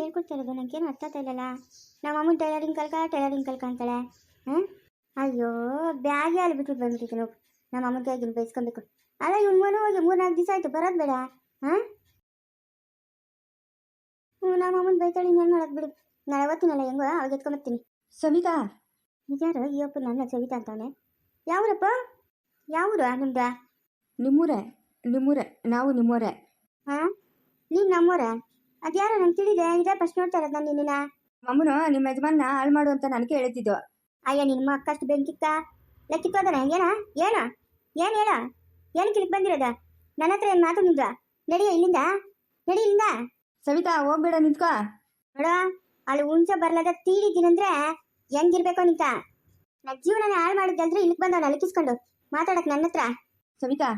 ಹೇಳ್ಕೊಡ್ತಾ ಇರೋದು ನನಗೇನು ಅರ್ಥ ಆಗ್ತಾ ಇಲ್ಲಲ್ಲ. ನಮ್ಮ ಅಮ್ಮನ ಟೈಲರಿಂಗ್ ಕಲ್ಕ ಟೈಲರಿಂಗ್ ಕಲ್ಕ ಅಂತಾಳೆ. ಹಾಂ? ಅಯ್ಯೋ ಬ್ಯಾಗೆ ಅಲ್ಲಿ ಬಿಟ್ಟು ಬಂದ್ಬಿಟ್ಟಿತ್ತು ನೋವು ನಮ್ಮ ಅಮ್ಮಗೆ ಆಗಿನ ಬೈಸ್ಕೊಬೇಕು. ಅಲ್ಲ ಇವ್ನ ಮನೆ ಹೋಗಿ ಮೂರ್ನಾಲ್ಕು ದಿವಸ ಆಯ್ತು ಬರೋದು ಬೇಡ. ಹಾಂ? ಹ್ಞೂ ನಮ್ಮ ಅಮ್ಮನ ಬೈತಾಳೆ ಇನ್ನೇನು ಮಾಡೋದು ಬಿಡು. ನಾಳೆ ಓದ್ತೀನಲ್ಲ ಹೆಂಗೋ ಅವಾಗ ಎತ್ಕೊಂಬರ್ತೀನಿ. ಸವಿತಾ? ನಿಜಾರು ಈ ಅಪ್ಪ ನನ್ನ ಸವಿತಾ ಅಂತಾನೆ ಯಾವ್ರಪ್ಪ? ಯಾವೂರು ನಿಮ್ದ? ನಿಮ್ಮೂರೇ ನಿಮ್ಮೂರೇ ನಾವು ನಿಮ್ಮೂರೇ. ಹಾಂ? ನೀನು ನಮ್ಮೂರ? ಅದ್ಯಾರೋ ನಂಗೆ ತಿಳಿದೆ? ಇದೇ ಫಸ್ಟ್ ನೋಡ್ತಾ ಇರೋದು ನಾನು ನಿನ್ನ ಅಮ್ಮನು ನಿಮ್ಮ ಯಜಮಾನ ಹಾಳು ಮಾಡು ಅಂತ ನನಗೆ ಹೇಳ್ತಿದ್ದು. ಅಯ್ಯ ನಿಮ್ಮ ಅಕ್ಕಷ್ಟು ಬೆಂಕಿಕ್ಕ ಲೆಕ್ಕಿತ್ತೋದನ ಏನ? ಏನ? ಏನು ಹೇಳ? ಏನು ಕಿಲಿಕ್ ಬಂದಿರೋದ? ನನ್ನ ಹತ್ರ ಏನು ಮಾತು ನಿಂದ ನಡಿಯ ಇಲ್ಲಿಂದ? ನಡಿ ಇಲ್ಲಿಂದ. ಸವಿತಾ ಹೋಗ್ಬೇಡ ನಿಂತ್ಕೋ. ನೋಡ ಅಲ್ಲಿ ಹುಣ್ಸೆ ಬರ್ಲಾದ ತೀಡಿದ್ದೀನಂದ್ರೆ ಹೆಂಗಿರ್ಬೇಕು ನಿಂತ. ನನ್ನ ಜೀವನ ಹಾಳು ಮಾಡಿದ್ದಲ್ದ್ರೆ ಇಲ್ಲಿಗೆ ಬಂದವನ ನಲಕಿಸ್ಕೊಂಡು ಮಾತಾಡಕ್ ನನ್ನ ಹತ್ರ. ಸವಿತಾ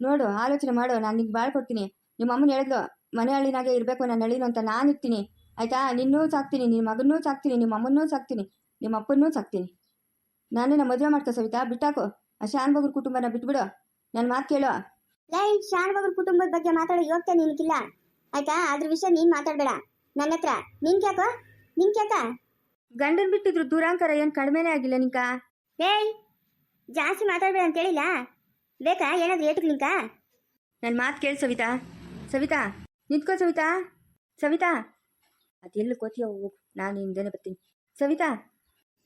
ನೋಡು ಆಲೋಚನೆ ಮಾಡು ನಾನು ನಿಂಗೆ ಬಾಳ್ ಕೊಡ್ತೀನಿ. ನಿಮ್ಮ ಅಮ್ಮನ ಹೇಳಿದ್ಲು. ಮನೆ ಹಳ್ಳಿನಾಗೆ ಇರಬೇಕು ನನ್ನ ಹಳ್ಳಿನು ಅಂತ ನಾನು ಇರ್ತೀನಿ. ಆಯಿತಾ? ನಿನ್ನೂ ಸಾಕ್ತೀನಿ ನಿನ್ನ ಮಗನ್ನೂ ಸಾಕ್ತೀನಿ ನಿಮ್ಮ ಅಮ್ಮನೂ ಸಾಕ್ತೀನಿ ನಿಮ್ಮ ಅಪ್ಪನೂ ಸಾಕ್ತೀನಿ. ನಾನು ಮದುವೆ ಮಾಡ್ಕೋ ಸವಿತಾ ಬಿಟ್ಟಾಕು. ಆ ಶಾನ್ ಬಗ್ರ ಕುಟುಂಬನ ಬಿಟ್ಬಿಡು. ನನ್ನ ಮಾತು ಕೇಳು. ಲೈ ಶಾನ್ಭಾಗರ ಕುಟುಂಬದ ಬಗ್ಗೆ ಮಾತಾಡೋ ಯೋಗ್ಯತೆ ನಿನಗಿಲ್ಲ. ಆಯ್ತಾ? ಅದ್ರ ವಿಷಯ ನೀನು ಮಾತಾಡಬೇಡ. ನನ್ನ ಹತ್ರ. ನಿನ್ ಕ್ಯಾಕಾ ಗಂಡನ್ ಬಿಟ್ಟಿದ್ರು ದೂರಾಂಕರ ಏನು ಕಡಿಮೆನೇ ಆಗಿಲ್ಲ ನಿಂಕ? ಏಯ್ ಜಾಸ್ತಿ ಮಾತಾಡಬೇಡ ಅಂತ ಹೇಳಿಲ್ಲ. ಬೇಕಾ? ಏನಾದ್ರು ಏಟಕ್ ನಿಂಕ? ನನ್ನ ಮಾತು ಕೇಳಿ ಸವಿತಾ. ಸವಿತಾ ನಿಂತ್ಕೋ ಸವಿತಾ. ಸವಿತಾ. ಅದೆಲ್ಲ ಕೋತಿಯ ಹೋಗು ನಾನು ಹಿಂದೆನೆ ಬರ್ತೀನಿ. ಸವಿತಾ.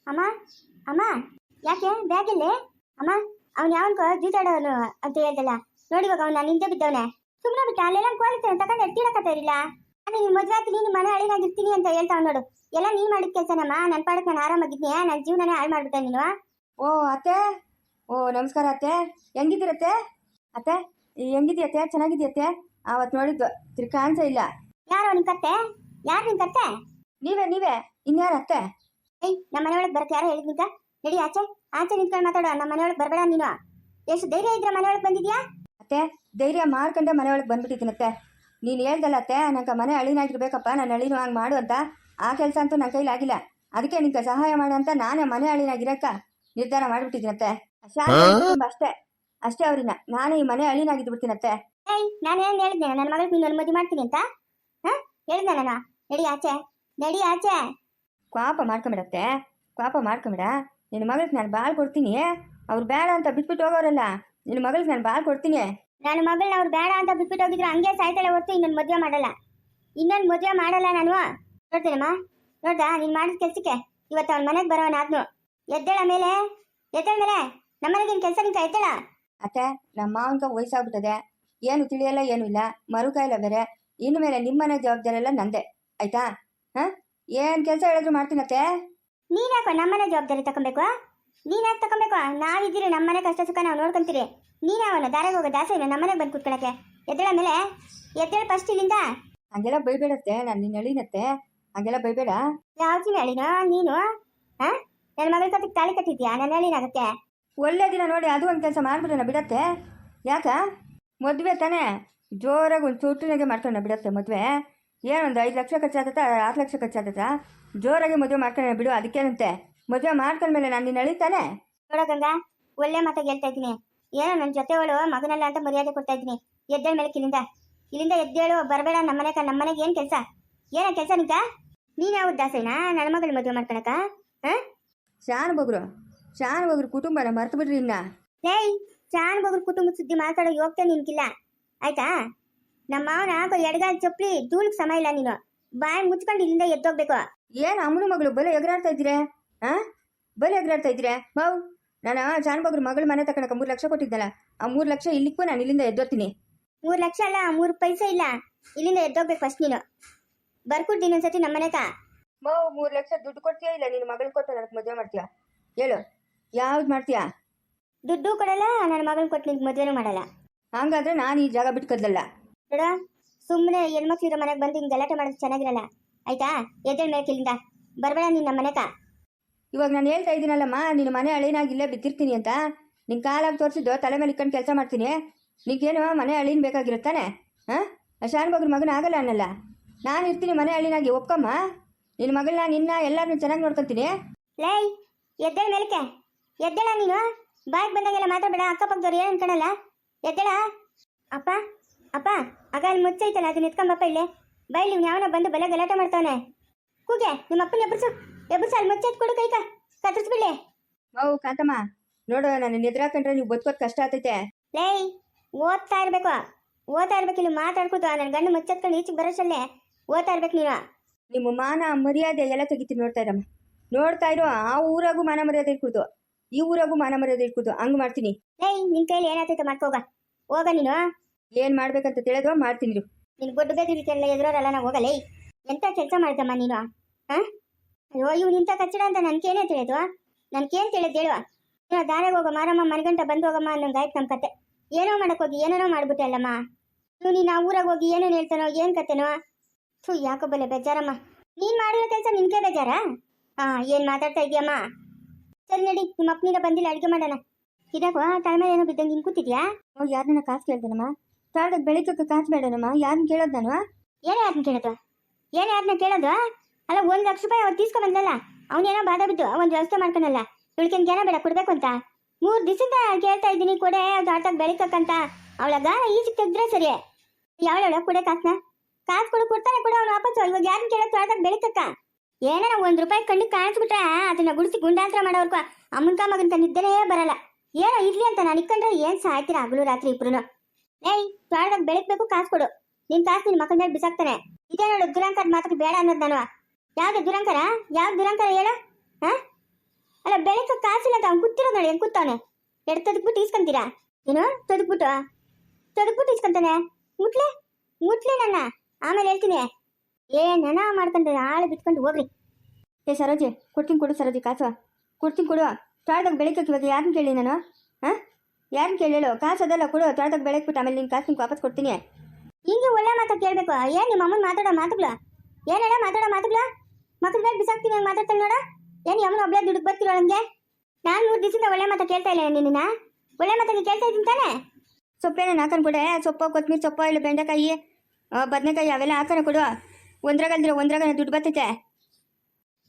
ಅಮ್ಮ ಅಮ್ಮ ಯಾಕೆ ಬ್ಯಾಗ್ ಇಲ್ಲೇ ಅಮ್ಮ ಅವ್ನು ಯಾವನ್ಕೋ ಜೀತಾಡೋನು ಅಂತ ಹೇಳ್ದಲ್ಲ. ನೋಡಿ ಇವಾಗ ಅವ್ನು ನಾನು ಹಿಂದೆ ಬಿದ್ದವನೆ. ಸುಮ್ಮನೆ ಬಿಟ್ಟು ಅಲ್ಲೆಲ್ಲ ಕೋಲಿತಾನೆ ತಗೊಂಡು ಎತ್ತಿಡಕತ್ತಿರಲಿಲ್ಲ ಇರಲಿಲ್ಲ. ನಾನು ಮದುವೆ ಆಗ್ತೀನಿ ನಿಮ್ಮ ಮನೆ ಇರ್ತೀನಿ ಅಂತ ಹೇಳ್ತಾವ್ ನೋಡು. ಎಲ್ಲ ನೀನ್ ಮಾಡಿದ ಕೆಲಸನಮ್ಮ. ನನ್ನ ಪಾಡಕ್ಕೆ ನಾನು ಆರಾಮಾಗಿದ್ದೀನಿ ನನ್ನ ಜೀವನನೇ ಹಾಳು ಮಾಡ್ಬಿಟ್ಟೆ ನೀನು. ಓ ಅತ್ತೆ. ಓ ನಮಸ್ಕಾರ ಅತ್ತೆ. ಹೆಂಗಿದ್ದೀರತ್ತೆ? ಅತ್ತೆ ಹೆಂಗಿದ್ಯತ್ತೆ ಚೆನ್ನಾಗಿದ್ಯತ್ತೆ ಆವತ್ತು ನೋಡಿದ್ದು ತಿರ್ಗಿ ಇಲ್ಲ. ಯಾರು ನಿನ್ ಕತ್ತೆ? ಯಾರು ನಿನ್ ಕತ್ತೆ? ನೀವೇ ನೀವೇ ಇನ್ಯಾರ ಅತ್ತೆ ಏಯ್ ನಮ್ಮ ಮನೆಯೊಳಗೆ ಬರಕ್ಕೆ ಯಾರೋ ಹೇಳಿದ್ನಿಕ ಹೇಳಿ ಆಚೆ ಆಚೆ ನಿಂತ್ಕೊಂಡು ಮಾತಾಡೋ ನಮ್ಮ ಮನೆಯೊಳಗೆ ಬರಬೇಡ ನೀನು. ಎಷ್ಟು ಧೈರ್ಯ ಇದ್ರೆ ಮನೆಯೊಳಗೆ ಬಂದಿದ್ಯಾ? ಅತ್ತೆ ಧೈರ್ಯ ಮಾಡ್ಕೊಂಡೆ ಮನೆ ಒಳಗೆ ಬಂದ್ಬಿಟ್ಟಿದ್ದೀನತ್ತೆ ನೀನು ಹೇಳ್ದಲ್ಲ ಅತ್ತೆ ನಂಗೆ ಮನೆ ಅಳಿನಾಗಿರ್ಬೇಕಪ್ಪ ನಾನು ಅಳಿನೂ ಹಂಗೆ ಮಾಡು ಅಂತ. ಆ ಕೆಲಸ ಅಂತೂ ನನ್ನ ಕೈಲಿ ಆಗಿಲ್ಲ. ಅದಕ್ಕೆ ನಿಂಗೆ ಸಹಾಯ ಮಾಡು ಅಂತ ನಾನೇ ಮನೆ ಅಳಿನಾಗಿರಕ್ಕ ನಿರ್ಧಾರ ಮಾಡಿಬಿಟ್ಟಿದ್ದೀನತ್ತೆ ಅಷ್ಟೇ. ಅಷ್ಟೇ ಅವ್ರಿನ ನಾನು ಈ ಮನೆ ಅಳಿನಾಗಿದ್ದು ಬಿಡ್ತೀನತ್ತೆ ಏಯ್ ನಾನು ಏನು ಹೇಳಿದ್ದೆ ನನ್ನ ಮಗಳಿಗೆ ನೀನು ಮದುವೆ ಮಾಡ್ತೀನಿ ಅಂತ? ಹಾ? ಹೇಳಿದ್ನ ನಾನು. ನಡಿ ಆಚೆ. ನಡಿ ಆಚೆ. ಕ್ವಾಪ ಮಾಡ್ಕೊಂಬಿಡತ್ತೆ. ಕ್ವಾಪ ಮಾಡ್ಕೊಂಬಿಡ. ನಿನ್ನ ಮಗಳಿಗೆ ನಾನು ಬಾಳ್ ಕೊಡ್ತೀನಿ. ಅವ್ರು ಬೇಡ ಅಂತ ಬಿಟ್ಬಿಟ್ಟು ಹೋಗೋರಲ್ಲ. ನಿನ್ನ ಮಗಳಿಗೆ ನಾನು ಬಾಳ್ ಕೊಡ್ತೀನಿ. ನನ್ನ ಮಗಳನ್ನ ಅವ್ರು ಬೇಡ ಅಂತ ಬಿಟ್ಬಿಟ್ಟು ಹೋಗಿದ್ರು ಹಂಗೆ ಸಾಯ್ತಾಳೆ ಹೊರ್ತು ಇನ್ನೊಂದು ಮದುವೆ ಮಾಡಲ್ಲ. ಇನ್ನೊಂದು ಮದುವೆ ಮಾಡಲ್ಲ ನಾನು. ನೋಡ್ತೀನಮ್ಮ? ನೋಡ್ದಾ? ನೀನು ಮಾಡಿದ ಕೆಲಸಕ್ಕೆ. ಇವತ್ತು ಅವ್ನ ಮನೆಗೆ ಬರೋನಾದ್ನು ಎದ್ದೇಳ ಮೇಲೆ. ಎದ್ದೇಳ ಮೇಲೆ. ನಮ್ಮನೆಗೇನು ಕೆಲಸ ನಿಂತ ಎದ್ದೇಳ ಅತ್ತೆ ನಮ್ಮ ಮಾವನ್ಕ ವಯಸ್ಸಾಗ್ಬಿಟ್ಟದೆ. ಏನು ತಿಳಿಯಲ್ಲ ಏನು ಇಲ್ಲ. ಮರುಕಾಯಿಲ್ಲ ಬೇರೆ ಇನ್ನು ಮೇಲೆ ನಿಮ್ಮನೆ ಜವಾಬ್ದಾರಿ ಎಲ್ಲ ನಂದೆ. ಆಯ್ತಾ? ಹಾಂ? ಏನು ಕೆಲಸ ಹೇಳಿದ್ರು ಮಾಡ್ತೀನತ್ತೆ ನೀನ್ಯಾಕೋ ನಮ್ಮನೆ ಜವಾಬ್ದಾರಿ ತಗೊಬೇಕು ನೀನ್ಯಾಕೆ ತಗೊಬೇಕು ನಾವಿದ್ದೀರಿ ನಮ್ಮನೆ ಕಷ್ಟ ಸುಖ ನಾವು ನೋಡ್ಕೊಂತೀರಿ. ನೀನಾವನ ದಾರಿಗೆ ಹೋಗೋ ದಾಸೇನು ನಮ್ಮನೆಗೆ ಬಂದು ಕುತ್ಕೊಳಕ್ಕೆ? ಎದ್ದೇಳ ಮೇಲೆ? ಎದ್ದೇಳ ಫಸ್ಟ್ ಇಲ್ಲಿಂದ. ಹಂಗೆಲ್ಲ ಬೈಬೇಡತ್ತೆ ನಾನು ನಿನ್ನ ಹೇಳಿನತ್ತೆ ಹಂಗೆಲ್ಲ ಬೈಬೇಡ. ಯಾವ್ದು ಹೇಳಿನ ನೀನು? ಹ? ನನ್ನ ಮಗಳ ಕತ್ತಿಗೆ ತಾಳಿ ಕಟ್ಟಿದ್ಯಾ? ನನ್ನ ಹೇಳಿನಾಗತ್ತೆ ಒಳ್ಳೆ ದಿನ ನೋಡಿ ಅದು ಒಂದು ಕೆಲಸ ಮಾಡ್ಬಿಡೋಣ ಬಿಡತ್ತೆ. ಯಾಕ? ಮದುವೆ ತಾನೇ ಜೋರಾಗಿ ಒಂದು ಚುಟ್ಟಿನಾಗೆ ಮಾಡ್ಕೊಂಡ ಬಿಡತ್ತೆ ಮದುವೆ. ಏನೊಂದು ಐದು ಲಕ್ಷ ಖರ್ಚಾಗತ್ತಾ ಆರು ಲಕ್ಷ ಖರ್ಚಾಗತ್ತಾ ಜೋರಾಗಿ ಮದುವೆ ಮಾಡ್ಕೊಂಡ ಬಿಡು ಅದಕ್ಕೇನಂತೆ? ಮದುವೆ ಮಾಡ್ಕೊಂಡ್ಮೇಲೆ ನಾನು ನಿನ್ನ ಅಳಿತಾನೆ? ನೋಡೋಕಂಗ ಒಳ್ಳೆ ಮಾತಾಗಿ ಹೇಳ್ತಾ ಇದ್ದೀನಿ. ಏನೋ ನನ್ನ ಜೊತೆ ಅವಳು ಮಗನಲ್ಲ ಅಂತ ಮರ್ಯಾದೆ ಕೊಡ್ತಾ ಇದ್ದೀನಿ. ಎದ್ದೇಳ ಮೇಲೆ ಇಲ್ಲಿಂದ ಇಲ್ಲಿಂದ ಎದ್ದೇಳು ಬರಬೇಡ ನಮ್ಮನೆಗ ನಮ್ಮನೆಗೆ ಏನು ಕೆಲಸ? ಏನ ಕೆಲಸ ನಿಂತ ನೀನು ಯಾವ ದಾಸೇನಾ ನನ್ನ ಮಗಳು ಮದುವೆ ಮಾಡ್ಕೊಳಕ? ಹಾಂ? ಶಾನು ಬಗ್ರು ಶಾನ್ ಬಗ್ರು ಕುಟುಂಬನ ಮರ್ತು ಬಿಡ್ರಿ ಇನ್ನ. ಚಾನ್ ಬಗ್ರ ಕುಟುಂಬದ ಸುದ್ದಿ ಮಾತಾಡೋ ಹೋಗ್ತೇನೆ ನಿನ್ಗಿಲ್ಲ ಆಯ್ತಾ? ನಮ್ಮ ಮಾವನ ಹಾಕೋ ಎಡಗಾಲ ಚಪ್ಪಲಿ ಧೂಳಿಗೆ ಸಮ ಇಲ್ಲ ನೀನು. ಬಾಯಿ ಮುಚ್ಕೊಂಡು ಇಲ್ಲಿಂದ ಎದ್ದೋಗ್ಬೇಕು. ಏನ್ ಅಮ್ಮನ ಮಗಳು ಬಲೆ ಎಗರಾಡ್ತಾ ಇದ್ರೆ ಆ? ಬಲೆ ಎಗರಾಡ್ತಾ ಇದ್ರೆ ಮಾವು ನಾನು ಶಾನ್ ಬಗ್ರ ಮಗಳ ಮನೆ ತಗೊಳಕ ಮೂರು ಲಕ್ಷ ಕೊಟ್ಟಿದ್ದಲ್ಲ ಆ ಮೂರು ಲಕ್ಷ ಇಲ್ಲಿಕ್ಕೂ ನಾನು ಇಲ್ಲಿಂದ ಎದ್ದೋತೀನಿ ಮೂರು ಲಕ್ಷ ಅಲ್ಲ ಮೂರು ಪೈಸೆ ಇಲ್ಲ. ಇಲ್ಲಿಂದ ಎದ್ದೋಗ್ಬೇಕು ಫಸ್ಟ್ ನೀನು. ಬರ್ಕೊಡ್ತೀನಿ ಒಂದ್ಸತಿ ನಮ್ಮನೆಕ. ಮಾವು ಮೂರು ಲಕ್ಷ ದುಡ್ಡು ಕೊಡ್ತೀಯಾ ಇಲ್ಲ? ನಿನ್ನ ಮಗಳು ಕೊಟ್ಟು ನನಗೆ ಮದುವೆ ಮಾಡ್ತೀಯಾ? ಹೇಳು. ಯಾವ್ದು ಮಾಡ್ತೀಯಾ? ದುಡ್ಡು ಕೊಡಲ್ಲ ನನ್ನ ಮಗನ ಕೊಟ್ಟು ನಿಂಗೆ ಮದುವೆನೂ ಮಾಡಲ್ಲ. ಹಂಗಾದ್ರೆ ನಾನು ಈ ಜಾಗ ಬಿಟ್ಕದಲ್ಲ ನೋಡ ಸುಮ್ಮನೆ ಹೆಣ್ಮಕ್ಳು ಇರೋ ಮನೆಗೆ ಬಂದು ಹಿಂಗೆ ಗಲಾಟೆ ಮಾಡೋದು ಚೆನ್ನಾಗಿರಲ್ಲ. ಆಯ್ತಾ? ಎದ್ದೇಳ ಮೇಲೆ ಇಲ್ಲಿಂದ. ಬರಬೇಡ ನಿನ್ನ ಮನೆಕ. ಇವಾಗ ನಾನು ಹೇಳ್ತಾ ಇದ್ದೀನಲ್ಲಮ್ಮ ನಿನ್ನ ಮನೆ ಹಳಿನಾಗಿ ಇಲ್ಲೇ ಬಿದ್ದಿರ್ತೀನಿ ಅಂತ. ನಿನ್ನ ಕಾಲಾಗಿ ತೋರಿಸಿದ್ದು ತಲೆ ಮೇಲೆ ಇಕ್ಕೊಂಡು ಕೆಲಸ ಮಾಡ್ತೀನಿ. ನಿಂಗೇನು ಮನೆ ಹಳಿನ ಬೇಕಾಗಿರುತ್ತಾನೆ ಹಾಂ? ಶಾನ್ ಬಗ್ರ ಮಗನ ಆಗಲ್ಲ ಅನ್ನಲ್ಲ. ನಾನು ಇರ್ತೀನಿ ಮನೆ ಹಳ್ಳಿನಾಗಿ ಒಪ್ಕಮ್ಮ? ನಿನ್ನ ಮಗಳನ್ನ ನಿನ್ನ ಎಲ್ಲರನ್ನೂ ಚೆನ್ನಾಗಿ ನೋಡ್ಕೊತೀನಿ. ಲೈ ಎದ್ದೇಳ ಮೇಲಕ್ಕೆ. ಎದ್ದೇಳ ನೀನು? ಬಾಯ್ಗೆ ಬಂದಾಗೆಲ್ಲ ಬೇಡ ಅಕ್ಕಪಕ್ಕದವ್ರು ಏನು ಅನ್ಕೊಳಲ್ಲ ಎದ್ದೇಳ? ಅಪ್ಪ ಅಪ್ಪ ಆಗ ಅಲ್ಲಿ ಮುಚ್ಚೈತಲ್ಲ ಅದನ್ನ ಎತ್ಕೊಂಬಪ್ಪ ಇಲ್ಲೇ. ಬೈಲಿ ಇವ್ನು ಯಾವನ ಬಂದು ಬಲೆ ಗಲಾಟೆ ಮಾಡ್ತಾವನೆ. ಕೂಗೆ ನಿಮ್ಮ ಅಪ್ಪನ ಎಬ್ಬರ್ಸು ಎಬ್ಬರ್ಸು ಅಲ್ಲಿ ಮುಚ್ಚೈತ್ ಕೊಡು ಕೈಕ. ಕತ್ತರಿಸ್ಬಿಡ್ಲಿ. ಓ ಕಾಂತಮ್ಮ ನೋಡು ನನ್ನ ಕಂಡ್ರೆ ನೀವು ಬದುಕೋದು ಕಷ್ಟ ಆಗ್ತೈತೆ. ಲೇ ಓದ್ತಾ ಇರ್ಬೇಕು. ಓದ್ತಾ ಇರ್ಬೇಕು ಇಲ್ಲಿ ಮಾತಾಡ್ಕೊತ ನನ್ನ ಗಂಡು ಮುಚ್ಚತ್ಕೊಂಡು ಈಚೆಗೆ ಬರೋಷ್ಟಲ್ಲೇ ಓದ್ತಾ ಇರ್ಬೇಕು ನೀನು. ನಿಮ್ಮ ಮಾನ ಮರ್ಯಾದೆ ಎಲ್ಲ ತೆಗಿತೀನಿ ನೋಡ್ತಾ ಇರಮ್ಮ. ನೋಡ್ತಾ ಇರೋ ಆ ಊರಾಗೂ ಮಾನ ಮರ್ಯಾದೆ ಇಟ್ಕೊಡ್ತು ಈ ಊರಾಗೂ ಮಾನ ಮರ್ಯಾದೆ ಇಟ್ಕೊಡ್ತು ಹಂಗ್ ಮಾಡ್ತೀನಿ. ಏಯ್ ನಿನ್ ಕೈಲಿ ಏನಾಗ್ತೈತೆ ಮಾಡ್ಕೋಗ ಹೋಗ. ನೀನು. ಏನ್ ಮಾಡ್ಬೇಕಂತ ತಿಳಿದೋ ಮಾಡ್ತೀನಿ ಇರು. ನಿನ್ ಗೊಡ್ಡು ಬೇದಿರಿಕೆಲ್ಲ ಎದುರೋರಲ್ಲ ನಾ ಹೋಗಲೇ. ಎಂತ ಕೆಲಸ ಮಾಡ್ತಮ್ಮ ನೀನು? ಹಾ? ಅಯ್ಯೋ ಇವ್ ನಿಂತ ಕಚ್ಚಡ ಅಂತ ನನ್ಗೇನೇ ತಿಳಿದು? ನನ್ಗೇನ್ ತಿಳಿದ್ ಹೇಳುವ ಏನೋ ದಾರಾಗ ಹೋಗೋ ಮಾರಮ್ಮ ಮನಗಂಟ ಬಂದು ಹೋಗಮ್ಮ ಅನ್ನೋ ಆಯ್ತು ನಮ್ಮ ಕತೆ. ಏನೋ ಮಾಡಕ್ ಹೋಗಿ ಏನೇನೋ ಮಾಡ್ಬಿಟ್ಟೆ ಅಲ್ಲಮ್ಮ. ನೀವು ನೀನು ಆ ಊರಾಗ ಹೋಗಿ ಏನೇನು ಹೇಳ್ತಾನೋ ಏನ್ ಕತೆನೋ? ಥೂ ಯಾಕೋ ಬಲೆ ಬೇಜಾರಮ್ಮ. ನೀನ್ ಮಾಡಿರೋ ಕೆಲಸ ನಿನ್ಕೆ ಬೇಜಾರಾ? ಹಾ ಏನ್ ಮಾತಾಡ್ತಾ ಇದೀಯಮ್ಮ? ಸರಿ ನಡಿ ನಿಮ್ಮ ಅಪ್ಪನಿಗೆ ಬಂದಿಲ್ಲ ಅಡುಗೆ ಮಾಡೋಣ. ಇದಕ್ಕೋ ತಾಳ್ಮೆ ಏನೋ ಬಿದ್ದಂಗೆ ಹಿಂಗೆ ಕೂತಿದ್ಯಾ? ಓ ಯಾರನ್ನ ಕಾಸು ಕೇಳ್ದನಮ್ಮ? ತಾಳ್ದಾಗ ಬೆಳಿಗ್ಗೆ ಕಾಸು ಬೇಡನಮ್ಮ ಯಾರನ್ನ ಕೇಳೋದು ನಾನು? ಏನೇ ಯಾರನ್ನ ಕೇಳೋದು? ಏನೇ ಯಾರನ್ನ ಕೇಳೋದು? ಅಲ್ಲ ಒಂದ್ ಲಕ್ಷ ರೂಪಾಯಿ ಅವ್ರು ತೀಸ್ಕೊಂಬಂದಲ್ಲ ಅವನೇನೋ ಬಾಧ ಬಿದ್ದು ಒಂದ್ ವ್ಯವಸ್ಥೆ ಮಾಡ್ಕೊಳಲ್ಲ ಇವಳಿಗೆ ಜನ ಬೇಡ ಕೊಡ್ಬೇಕು ಅಂತ? ಮೂರು ದಿವಸದಿಂದ ಕೇಳ್ತಾ ಇದ್ದೀನಿ ಕೊಡೆ ಅದು ಆಟಕ್ಕೆ ಬೆಳಿತಕ್ಕಂತ ಅವಳ ಗಾನ ಈಜಿ ತೆಗ್ದ್ರೆ ಸರಿ ಯಾವಳ ಕೊಡೆ ಕಾಸ್ನ? ಕಾಸು ಕೊಡು ಕೊಡ್ತಾನೆ ಕೊಡು ಅವ್ನು ವಾಪಸ್ ಇವಾಗ ಯಾರನ್ನ ಕೇಳೋದು ಆಟಕ್ಕೆ ಬೆಳಿತಕ್ಕ ಏನಾರ ಒಂದು ರೂಪಾಯಿ ಕಣ್ಣಿಗೆ ಕಾಣಿಸ್ಬಿಟ್ರೆ ಅದನ್ನ ಗುಡಿಸಿ ಗುಂಡಾಂತರ ಮಾಡೋರ್ಗು ಅಮ್ಮನ್ಕ ಮಗನ್ಕ ನಿದ್ದೆನೇ ಬರಲ್ಲ. ಏನೋ ಇರ್ಲಿ ಅಂತ ನಾನು ಇಕ್ಕಂಡ್ರೆ ಏನ್ ಸಾಯ್ತೀರ ಹಗಲು ರಾತ್ರಿ ಇಬ್ರು ಏಯ್, ಪ್ರಾಣದಾಗ ಬೆಳಗ್ಬೇಕು ಕಾಸು ಕೊಡು. ನಿನ್ ಕಾಸು ನಿನ್ ಮಕ್ಕಳ ಮೇಲೆ ಬಿಸಾಕ್ತಾನೆ. ಇದೇ ನೋಡು ದುರಂಕರ್ ಮಾತ್ರ ಬೇಡ ಅನ್ನೋದು ನಾನು. ಯಾವ್ದು ದುರಂಕರ? ಯಾವ್ದು ದುರಂಕರ ಹೇಳು? ಹಾ? ಅಲ್ಲ ಬೆಳಗ್ಗೆ ಕಾಸಿಲ್ಲ ಅಂತ ಅವ್ನು ಕೂತಿರೋದು ನೋಡಿ, ಹೆಂಗ್ ಕೂತವನೆ? ಎರಡು ತದಕ್ಬಿಟ್ಟು ಇಸ್ಕೊಂತೀರಾ ಏನು? ತದಕ್ಬಿಟ್ಟು? ತದಕ್ಬಿಟ್ಟು ಇಸ್ಕೊಂತಾನೆ ಮುಟ್ಲೆ? ಮುಟ್ಲೆ ನನ್ನ? ಆಮೇಲೆ ಹೇಳ್ತೀನಿ. ಏ ನೆನ ಮಾಡ್ಕೊಂಡು ಆಳು ಬಿಟ್ಕೊಂಡು ಹೋಗ್ರಿ. ಏ ಸರೋಜಿ ಕೊಡ್ತೀನಿ ಕೊಡು ಸರೋಜಿ ಕಾಸು. ಕೊಡ್ತೀನಿ ಕೊಡು. ತಾಳ್ದಾಗ ಬೆಳಿಗ್ಗೆ ಇವಾಗ ಯಾರನ್ನ ಕೇಳಿ ನಾನು? ಹಾಂ? ಯಾರನ್ನ ಕೇಳಿ ಕಾಸು ಅದಲ್ಲ ಕೊಡು. ತೊಳೆದಾಗ ಬೆಳಗ್ಗೆ ಬಿಟ್ಟು ಆಮೇಲೆ ನಿನ್ನ ಕಾಸು ನಿಂಗೆ ವಾಪಸ್ ಕೊಡ್ತೀನಿ. ಹಿಂಗೆ ಒಳ್ಳೆ ಮಾತಾ ಕೇಳಬೇಕು. ಏ ನಿಮ್ಮ ಅಮ್ಮನ ಮಾತಾಡೋ ಮಾತುಗಳು? ಏನೇಳ ಮಾತಾಡೋ ಮಾತುಗಳ? ಮಕ್ಕಳ ಮೇಲೆ ಬಿಸಾಕ್ತೀನಿ ಹಂಗೆ ಮಾತಾಡ್ತಾಳೆ ನೋಡ. ಏನು ಅಮ್ಮನ ಒಬ್ಬಳೇ ದುಡ್ಡು ಬರ್ತಿರೋ ಹಂಗೆ? ನಾನು ಮೂರು ದಿವಸದಿಂದ ಒಳ್ಳೆ ಮಾತಾ ಕೇಳ್ತಾ ಇಲ್ಲ ನಿನ್ನ? ಒಳ್ಳೆ ಮಾತಾಗಿ ಕೇಳ್ತಾ ಇದ್ದೀನಿ ತಾನೆ? ಸೊಪ್ಪೇನ ಹಾಕೊಂಡು ಕೊಡೆ? ಸೊಪ್ಪು ಕೊತ್ತಂಬರಿ ಸೊಪ್ಪು ಇಲ್ಲ ಬೆಂಡೆಕಾಯಿ ಬದನೆಕಾಯಿ ಅವೆಲ್ಲ ಹಾಕೋಣ ಕೊಡು. ಒಂದ್ರಾಗಲ್ದಿರ ಒಂದ್ರಾಗ ದುಡ್ಡು ಬರ್ತೈತೆ.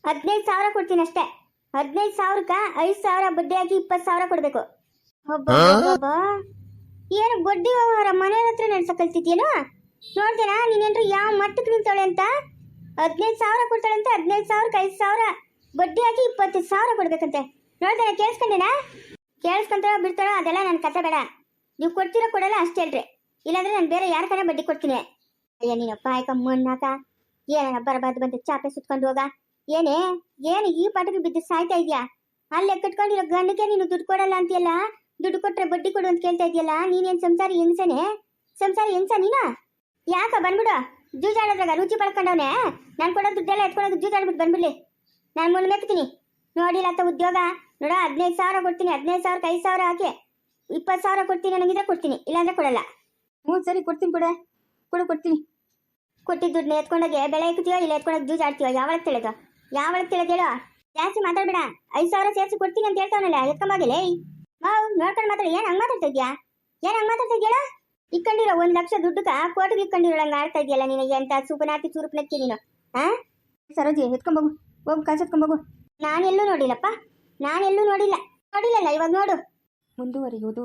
ಹದಿನೈದು ಸಾವಿರ ಕೊಡ್ತೀನಿ ಅಷ್ಟೇ. ಹದಿನೈದು ಸಾವಿರಕ್ಕ ಐದು ಸಾವಿರ ಬಡ್ಡಿ ಹಾಕಿ ಇಪ್ಪತ್ತು ಸಾವಿರ ಕೊಡ್ಬೇಕು. ಏನು ಬಡ್ಡಿ ವ್ಯವಹಾರ ಮನೆ ಹತ್ರ ನಡ್ಸಕ್ ಕಲ್ತಿದ್ಯೇನು ನೋಡ್ದೇನಾ ನೀನೇನ್ರು ಯಾವ ಮಟ್ಟಕ್ಕೆ ನಿಂತಾಳೆ ಅಂತ? ಹದಿನೈದು ಸಾವಿರ ಕೊಡ್ತಾಳೆ ಅಂತ ಹದಿನೈದು ಸಾವಿರಕ್ಕೆ ಐದು ಸಾವಿರ ಬಡ್ಡಿ ಹಾಕಿ ಇಪ್ಪತ್ತು ಸಾವಿರ ಕೊಡ್ಬೇಕಂತೆ. ನೋಡ್ತೇನೆ ಕೇಳಿಸ್ಕೊಂಡೇನಾ? ಕೇಳಿಸ್ಕೊಂತಾರೋ ಬಿಡ್ತಾರೋ ಅದೆಲ್ಲ ನನ್ನ ಕಥೆ ಬೇಡ. ನೀವು ಕೊಡ್ತೀರೋ ಕೊಡಲ್ಲ ಅಷ್ಟೇ ಹೇಳ್ರಿ. ಇಲ್ಲಾಂದ್ರೆ ನಾನು ಬೇರೆ ಯಾರ ಕಡೆ ಬಡ್ಡಿ ಕೊಡ್ತೀನಿ. ಅಯ್ಯ ನೀನಪ್ಪ ಆಯ್ಕ ಮಣ್ಣಾಕ ಏನ ಬರಬಾರ್ದು ಬಂದು ಚಾಪೆ ಸುತ್ಕೊಂಡು ಹೋಗ. ಏನೇ, ಏನು ಈ ಪಾಠಕ್ಕೆ ಬಿದ್ದು ಸಾಯ್ತಾ ಇದೆಯಾ? ಅಲ್ಲೇ ಕಟ್ಕೊಂಡಿರೋ ಗಂಡಕ್ಕೆ ನೀನು ದುಡ್ಡು ಕೊಡಲ್ಲ ಅಂತೀಯಲ್ಲ? ದುಡ್ಡು ಕೊಟ್ರೆ ಬಡ್ಡಿ ಕೊಡು ಅಂತ ಕೇಳ್ತಾ ಇದೆಯಲ್ಲ? ನೀನೇನ್ ಸಂಸಾರಿ ಹೆಂಗ್ಸನೆ? ಸಂಸಾರಿ ಹೆಂಗ್ಸ ನೀನ? ಯಾಕ ಬಂದ್ಬಿಡು? ಜೂಜಾಡೋದ್ರಾಗ ರುಚಿ ಪಡ್ಕೊಂಡವನೆ? ನಾನು ಕೊಡೋ ದುಡ್ಡೆಲ್ಲ ಎತ್ಕೊಳ್ಳೋದು ಜೂಜಾಡ್ಬಿಟ್ಟು ಬಂದ್ಬಿಡ್ಲಿ. ನಾನು ಮುನ್ನ ಮೆತ್ತೀನಿ. ನೋಡಿಲ್ಲ ಅಂತ ಉದ್ಯೋಗ? ನೋಡ, ಹದಿನೈದು ಸಾವಿರ ಕೊಡ್ತೀನಿ, ಹದಿನೈದು ಸಾವಿರಕ್ಕೆ ಐದು ಸಾವಿರ ಹಾಕಿ, ಇಪ್ಪತ್ತು ಸಾವಿರ ಕೊಡ್ತೀನಿ ನನಗಿದ್ರೆ ಕೊಡ್ತೀನಿ. ಇಲ್ಲಾಂದ್ರೆ ಕೊಡಲ್ಲ. ಹ್ಞೂ ಸರಿ ಕೊಡ್ತೀನಿ ಕೊಡೆ. ಕೊಡು, ಕೊಡ್ತೀನಿ. ಕೊಟ್ಟಿದ್ದ ದುಡ್ಡನ್ನ ಎತ್ಕೊಂಡೋಗಿ ಬೆಳೆ ಎಕ್ಕುತ್ತೀಯೋ ಇಲ್ಲ ಎತ್ಕೊಂಡೋಗಿ ಜೂಜ್ ಆಡ್ತೀಯೋ? ಯಾವಾಗ ತಿಳಿದು? ಯಾವಾಗ ತಿಳಿದು ಜಾಸ್ತಿ ಮಾತಾಡ್ಬೇಡ. ಐದು ಸಾವಿರ ಸೇರಿಸಿ ಕೊಡ್ತೀನಿ ಅಂತ ಹೇಳ್ತಾವನಲ್ಲ ಎತ್ಕೊಂಬಾಗಿಲ್ಲ ಮಾವು ನೋಡ್ಕೊಂಡು ಮಾತಾಡಿ. ಏನು ಹಂಗೆ ಮಾತಾಡ್ತಾ ಏನು ಹಂಗ್ ಮಾತಾಡ್ತಾ ಇಕ್ಕೊಂಡಿರೋ ಒಂದ್ ಲಕ್ಷ ದುಡ್ಡುಕ ಕೋಟಿಗೆ ಇಕ್ಕೊಂಡಿರೋಳಂಗ ಆಡ್ತಾ ಇದೆಯಲ್ಲ ನಿನಗೆ ಎಂತ ಸೂಪನಾತಿ ಚೂರುಪ್ನಕ್ಕಿ ನೀನು ಹಾಂ ಸರೋಜಿ, ಎತ್ಕೊಂಬೋಗು. ಹೋಗು ಎತ್ಕೊಂಬೋಗು ನಾನೆಲ್ಲೂ ನೋಡಿಲ್ಲಪ್ಪ. ನಾನೆಲ್ಲೂ ನೋಡಿಲ್ಲ. ನೋಡಿಲ್ಲಲ್ಲ, ಇವಾಗ ನೋಡು. ಮುಂದುವರಿಯುವುದು